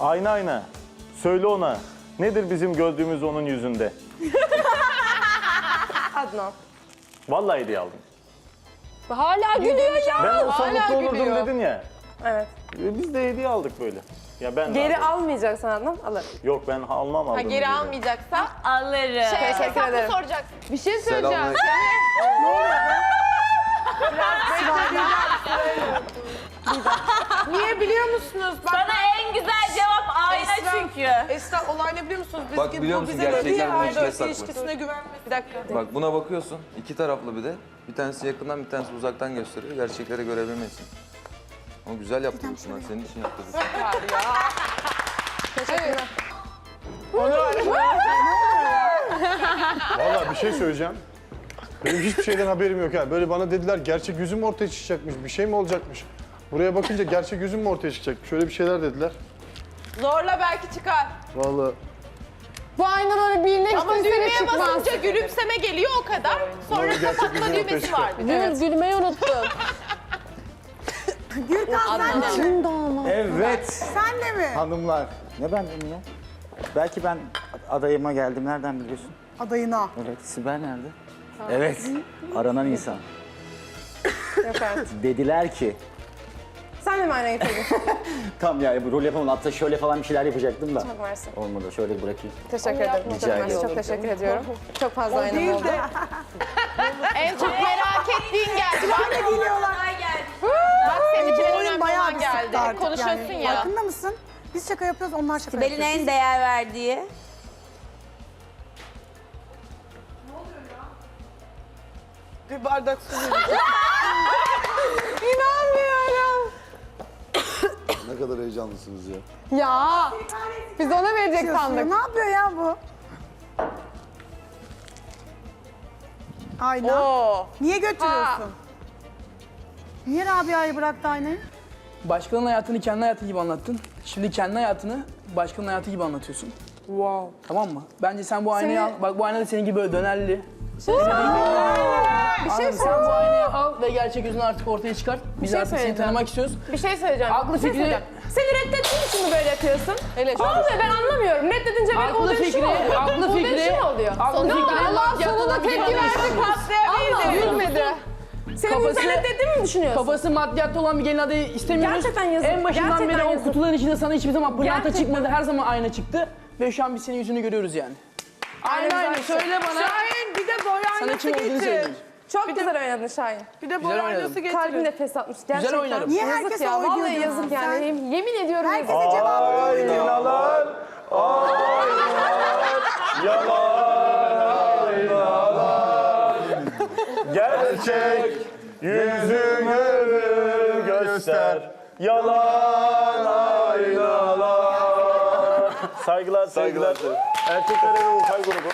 Ayna ayna. Söyle ona. Nedir bizim gördüğümüz onun yüzünde? Adnan. Vallahi hediye aldım. Hala gülüyor ya. Ben olsam Hala mutlu olurdum gülüyor. dedin ya. Evet. E, Biz de hediye aldık böyle. Ya ben de Geri aldım. almayacaksın Adnan. Alırım. Yok ben almam aldım. Ha, geri almayacaksa Alırım. şey, Teşekkür ederim. soracaksın. Bir şey söyleyeceğim. Selamünaleyküm. Biliyor musunuz? Bak Sana en güzel cevap ayna Esra. çünkü. Esra olay ne biliyor musunuz? Biz Bak, biliyor bu musun, bize gerçekler dedi ya, bunun aile içinde saklı. ilişkisine güvenme. Bir dakika. Bak buna bakıyorsun. iki taraflı bir de. Bir tanesi yakından bir tanesi uzaktan gösteriyor. Gerçekleri görebilmek için. Ama güzel yaptın Pınar. Senin için. Teşekkürler. Valla bir şey söyleyeceğim. Benim hiçbir şeyden haberim yok ha. Böyle bana dediler gerçek yüzüm ortaya çıkacakmış, bir şey mi olacakmış? Buraya bakınca gerçek yüzüm mü ortaya çıkacak? Şöyle bir şeyler dediler. Zorla belki çıkar. Vallahi Bu aynaları Ama birleştirsene düğmeye çıkmaz. basınca gülümseme geliyor o kadar. Sonra Doğru, gerçek kapatma ortaya düğmesi çıkar. var. Gül, gülmeyi unuttun. Gürkan sen de mi? Evet. Sen de mi? Hanımlar. Ne ben dedim ya? Belki ben adayıma geldim. Nereden biliyorsun? Adayına. Evet. Sibel nerede? Evet. Aranan insan. Dediler ki Sen de mi aynaya getirdin? tam ya bu rol yapamam. Hatta şöyle falan bir şeyler yapacaktım da. Çok mersi. Olmadı. Şöyle bırakayım. Teşekkür ederim. Rica Çok mersi. Çok teşekkür ediyorum. Çok fazla aynam oldu. de. En çok merak ettiğin geldi. Bak, Ne geliyorlar? bak senin için en Oyun önemli bayağı olan bir geldi. Konuşuyorsun yani. ya. Farkında mısın? Biz şaka yapıyoruz, onlar şaka Sibel'in yapıyor. en değer verdiği. Bir bardak su. İnanmıyorum. Ne kadar heyecanlısınız ya. Ya. Biz ona verecek sandık. Ne yapıyor ya bu? Ayna. Oo. Niye götürüyorsun? Niye Rabia'yı bıraktı aynayı? Başkanın hayatını kendi hayatı gibi anlattın. Şimdi kendi hayatını başkanın hayatı gibi anlatıyorsun. Wow. Tamam mı? Bence sen bu aynayı Seni- al. Bak bu ayna da senin gibi böyle dönerli. Bir şey? Sen bu aynayı al ve gerçek yüzünü artık ortaya çıkart. Biz şey artık seni söyleyeceğim. tanımak istiyoruz. Bir şey söyleyeceğim. Aklı bir şey fikri- söyleyeceğim. Seni reddettiğin için mi böyle yapıyorsun? Hele Ne oluyor ben anlamıyorum. Reddedince benim Aklı olduğum şey fikri, oluyor? aklı fikri, mi oluyor? aklı fikri, Allah sonunda tepki verdi anlıyorsun. patlayabildi. Gülmedi. Senin Kafası- yüzünden reddettiğimi mi düşünüyorsun? Kafası maddiyatta olan bir gelin adayı istemiyoruz. Gerçekten yazık, En başından gerçekten beri o yazık. kutuların içinde sana hiçbir zaman pırlanta Gerçekten. çıkmadı. Her zaman ayna çıktı. Ve şu an biz senin yüzünü görüyoruz yani. Aynen aynen. Söyle bana. Şahin bir de boy Sana aynası kim olduğunu getir. Çok güzel oynadın Şahin. Bir de Güzel aynası oynadım. getir. Kalbim nefes atmış gerçekten. oynarım. Niye yazık herkese ya. oy Vallahi diyor yazık yani. sen? Yemin, ediyorum yazık. Herkese cevabını Aynalar, aynalar, yalan aynalar. Gerçek yüzünü göster. Yalan aynalar. Saygılar, saygılar. Erkekler Evi Ukay grubu.